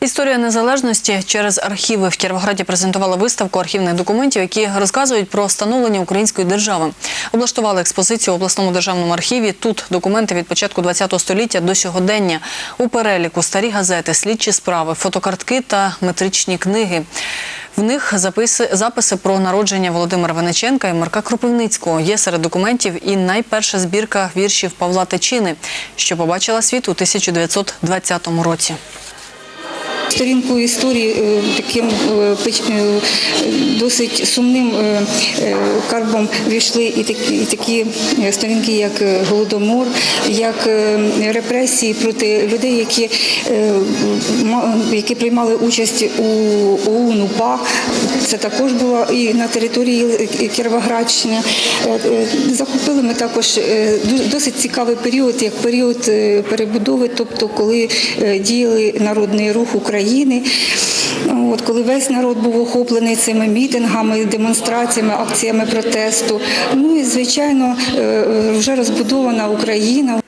Історія незалежності через архіви в Кіровограді презентувала виставку архівних документів, які розказують про становлення української держави. Облаштували експозицію в обласному державному архіві. Тут документи від початку ХХ століття до сьогодення. У переліку старі газети, слідчі справи, фотокартки та метричні книги. В них записи, записи про народження Володимира Венеченка і Марка Кропивницького. Є серед документів і найперша збірка віршів Павла Тичини, що побачила світ у 1920 році. Сторінку історії е, таким е, е, досить сумним карбом війшли і такі, і такі сторінки, як голодомор, як репресії проти людей, які, які приймали участь у ОУН УПА. Це також було і на території Кіровоградщини. Захопили ми також досить цікавий період, як період перебудови, тобто коли діяли народний рух України. От коли весь народ був охоплений цими мітингами, демонстраціями, акціями протесту. Ну і звичайно, е, вже розбудована Україна,